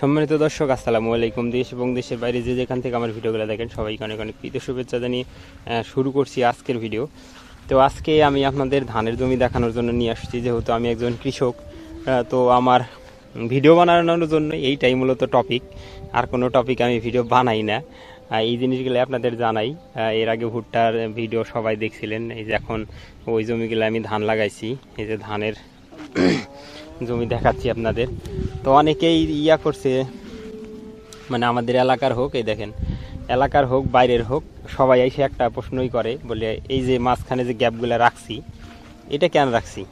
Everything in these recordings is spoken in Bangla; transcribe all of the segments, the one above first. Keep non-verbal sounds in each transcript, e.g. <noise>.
সম্মানিত দর্শক, আসসালামু আলাইকুম। দেশ এবং দেশের বাইরে যে যেখান থেকে আমার ভিডিওগুলো দেখেন, সবাইকে অনেক অনেক প্রীতি শুভেচ্ছা জানিয়ে শুরু করছি আজকের ভিডিও। তো আজকে আমি আপনাদের ধানের জমি দেখানোর জন্য নিয়ে আসছি, যেহেতু আমি একজন কৃষক তো আমার ভিডিও বানানোর জন্য এইটাই মূলত টপিক আর কোনো টপিক আমি ভিডিও বানাই না। এই জিনিসগুলো আপনাদের জানাই। এর আগে ভুট্টার ভিডিও সবাই দেখছিলেন, এই যে এখন ওই জমিগুলো আমি ধান লাগাইছি, এই যে ধানের <coughs> জমি দেখাচ্ছি আপনাদের। তো অনেকেই ইয়া করছে মানে আমাদের এলাকার হোক, এই দেখেন, এলাকার হোক, বাইরের হোক, সবাই এসে একটা প্রশ্নই করে, বলে এই যে মাঝখানে যে গ্যাপগুলো রাখছি, এটা কেন রাখছি?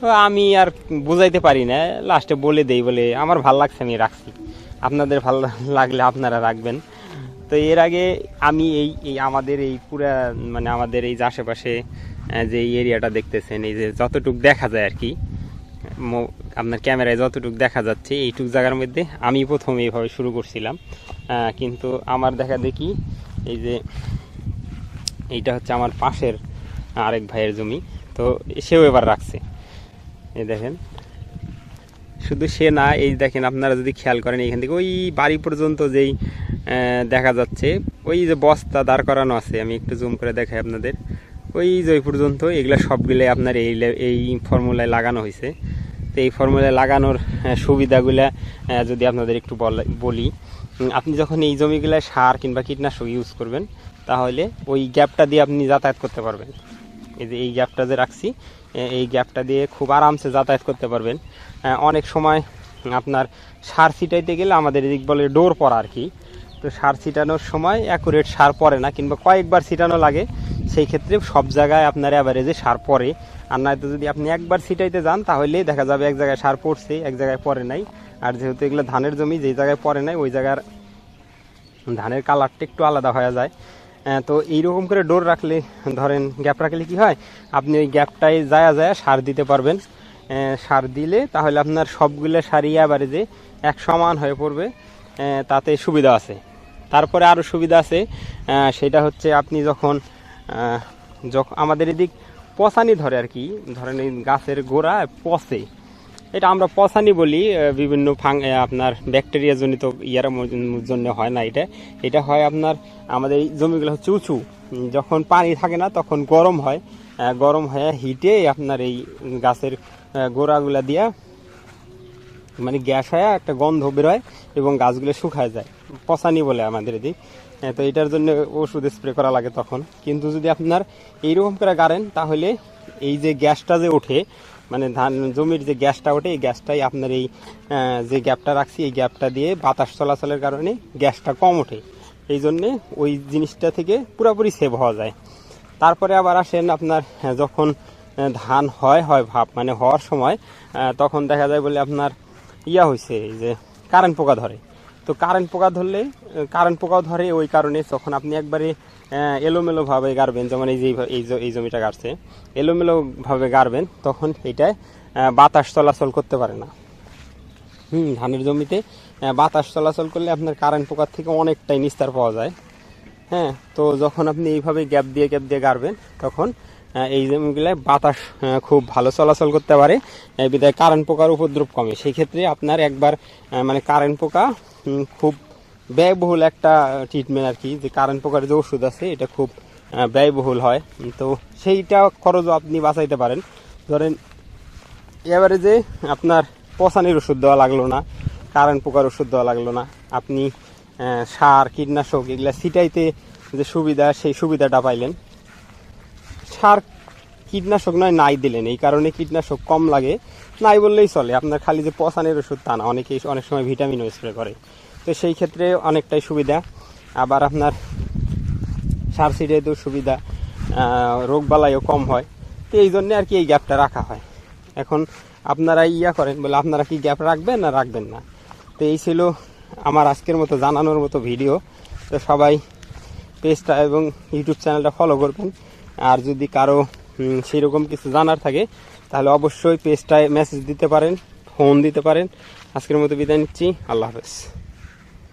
তো আমি আর বুঝাইতে পারি না, লাস্টে বলে দেই, বলে আমার ভালো লাগছে, আমি রাখছি। আপনাদের ভালো লাগলে আপনারা রাখবেন। তো এর আগে আমি এই এই আমাদের এই পুরা মানে আমাদের এই যে আশেপাশে যে এরিয়াটা দেখতেছেন, এই যে যতটুক দেখা যায় আর কি আপনার ক্যামেরায় যতটুকু দেখা যাচ্ছে, এইটুক জায়গার মধ্যে আমি প্রথম এইভাবে শুরু করছিলাম। কিন্তু আমার দেখা দেখি এই যে এইটা হচ্ছে আমার পাশের আরেক ভাইয়ের জমি, তো সেও এবার রাখছে। এই দেখেন, শুধু সে না, এই দেখেন আপনারা যদি খেয়াল করেন এখান থেকে, ওই বাড়ি পর্যন্ত যেই দেখা যাচ্ছে, ওই যে বস্তা দাঁড় করানো আছে, আমি একটু জুম করে দেখাই আপনাদের। ওই যে পর্যন্ত এগুলো সবগুলোই আপনার এই এই ফর্মুলায় লাগানো হয়েছে। তো এই ফর্মুলা লাগানোর সুবিধাগুলা যদি আপনাদের একটু বলা- আপনি যখন এই জমিগুলায় সার কিংবা কীটনাশক ইউজ করবেন, তাহলে ওই গ্যাপটা দিয়ে আপনি যাতায়াত করতে পারবেন। এই যে এই গ্যাপটা যে রাখছি এই গ্যাপটা দিয়ে খুব আরামসে যাতায়াত করতে পারবেন। অনেক সময় আপনার সার ছিটাইতে গেলে আমাদের এদিক বলে ডোর পড়া আর কি। তো সার ছিটানোর সময় অ্যাকুরেট সার পড়ে না, কিংবা কয়েকবার ছিটানো লাগে, সেই ক্ষেত্রে সব জায়গায় আপনার অ্যাভারেজে সার পড়ে। আর নয়তো যদি আপনি একবার ছিটাইতে যান তাহলে দেখা যাবে এক জায়গায় সার পড়ছে, এক জায়গায় পরে নাই। আর যেহেতু এগুলো ধানের জমি, যেই জায়গায় পরে নাই, ওই জায়গার ধানের কালারটা একটু আলাদা হয়ে যায়। তো এইরকম করে ডোর রাখলে, ধরেন গ্যাপ রাখলে কি হয়? আপনি ওই গ্যাপটায় যায় যায় সার দিতে পারবেন। সার দিলে তাহলে আপনার সবগুলো সারই এবারে যে এক সমান হয়ে পড়বে। তাতে সুবিধা আছে। তারপরে আরও সুবিধা আছে। সেটা হচ্ছে আপনি যখন যখন আমাদের এদিক পচানি ধরে আর কি। ধরেন এই গাছের গোড়া পচে। এটা আমরা পচানি বলি বিভিন্ন ফাং আপনার ব্যাকটেরিয়া জনিত ইয়ার জন্য হয় না এটা। এটা হয় আপনার আমাদের জমিগুলো হচ্ছে উঁচু। যখন পানি থাকে না তখন গরম হয়। গরম হয়ে হিটে আপনার এই গাছের গোড়াগুলা দিয়া মানে গ্যাস হয় একটা গন্ধ বেরোয় এবং গাছগুলো শুকায় যায়। পচানি বলে আমাদের এদিক। হ্যাঁ, তো এটার জন্য ওষুধ স্প্রে করা লাগে তখন। কিন্তু যদি আপনার এইরকম করে গাড়েন তাহলে এই যে গ্যাসটা যে ওঠে মানে ধান জমির যে গ্যাসটা ওঠে এই গ্যাসটাই আপনার এই যে গ্যাপটা রাখছি এই গ্যাপটা দিয়ে বাতাস চলাচলের কারণে গ্যাসটা কম ওঠে। এই জন্যে ওই জিনিসটা থেকে পুরোপুরি সেভ হওয়া যায়। তারপরে আবার আসেন আপনার যখন ধান হয় হয় ভাব মানে হওয়ার সময় তখন দেখা যায় বলে আপনার ইয়া হয়েছে এই যে কারেন্ট পোকা ধরে। তো কারেন্ট পোকা ধরলে কারেন্ট পোকাও ধরে ওই কারণে যখন আপনি একবারে এলোমেলোভাবে গাড়বেন, যেমন এই যে এই জমিটা গাড়ছে, এলোমেলোভাবে গাড়বেন, তখন এটায় বাতাস চলাচল করতে পারে না। হুম, ধানের জমিতে বাতাস চলাচল করলে আপনার কারেন্ট পোকার থেকে অনেকটাই নিস্তার পাওয়া যায়। হ্যাঁ তো যখন আপনি এইভাবে গ্যাপ দিয়ে গ্যাপ দিয়ে গাড়বেন, তখন এই জমিগুলোয় বাতাস খুব ভালো চলাচল করতে পারে। বিধায় কারেন্ট পোকার উপদ্রব কমে। সেই ক্ষেত্রে আপনার একবার মানে কারেন্ট পোকা খুব ব্যয়বহুল একটা ট্রিটমেন্ট আর কি। যে কারেন্ট পোকার যে ওষুধ আছে, এটা খুব ব্যয়বহুল হয়। তো সেইটা খরচও আপনি বাঁচাইতে পারেন। ধরেন এবারে যে আপনার পচানির ওষুধ দেওয়া লাগল না কারেন্ট পোকার ওষুধ দেওয়া লাগল না। আপনি সার, কীটনাশক, এগুলা ছিটাইতে যে সুবিধা, সেই সুবিধাটা পাইলেন। সার কীটনাশক নয়, নাই দিলেন। এই কারণে কীটনাশক কম লাগে। নাই বললেই চলে। আপনার খালি যে পচানের ওষুধ তা না। অনেকেই অনেক সময় ভিটামিনও স্প্রে করে। তো সেই ক্ষেত্রে অনেকটাই সুবিধা। আবার আপনার সার ছিটাইতেও সুবিধা। রোগ বালাইও কম হয়। তো এই জন্যে আর কি এই গ্যাপটা রাখা হয়। এখন আপনারা ইয়া করেন, বলে আপনারা কি গ্যাপ রাখবেন না রাখবেন না? তো এই ছিল আমার আজকের মতো জানানোর মতো ভিডিও। তো সবাই পেজটা এবং ইউটিউব চ্যানেলটা ফলো করবেন। আর যদি কারও সেরকম কিছু জানার থাকে, তাহলে অবশ্যই পেজটায় মেসেজ দিতে পারেন ফোন দিতে পারেন। আজকের মতো বিদায় নিচ্ছি। আল্লাহ হাফেজ।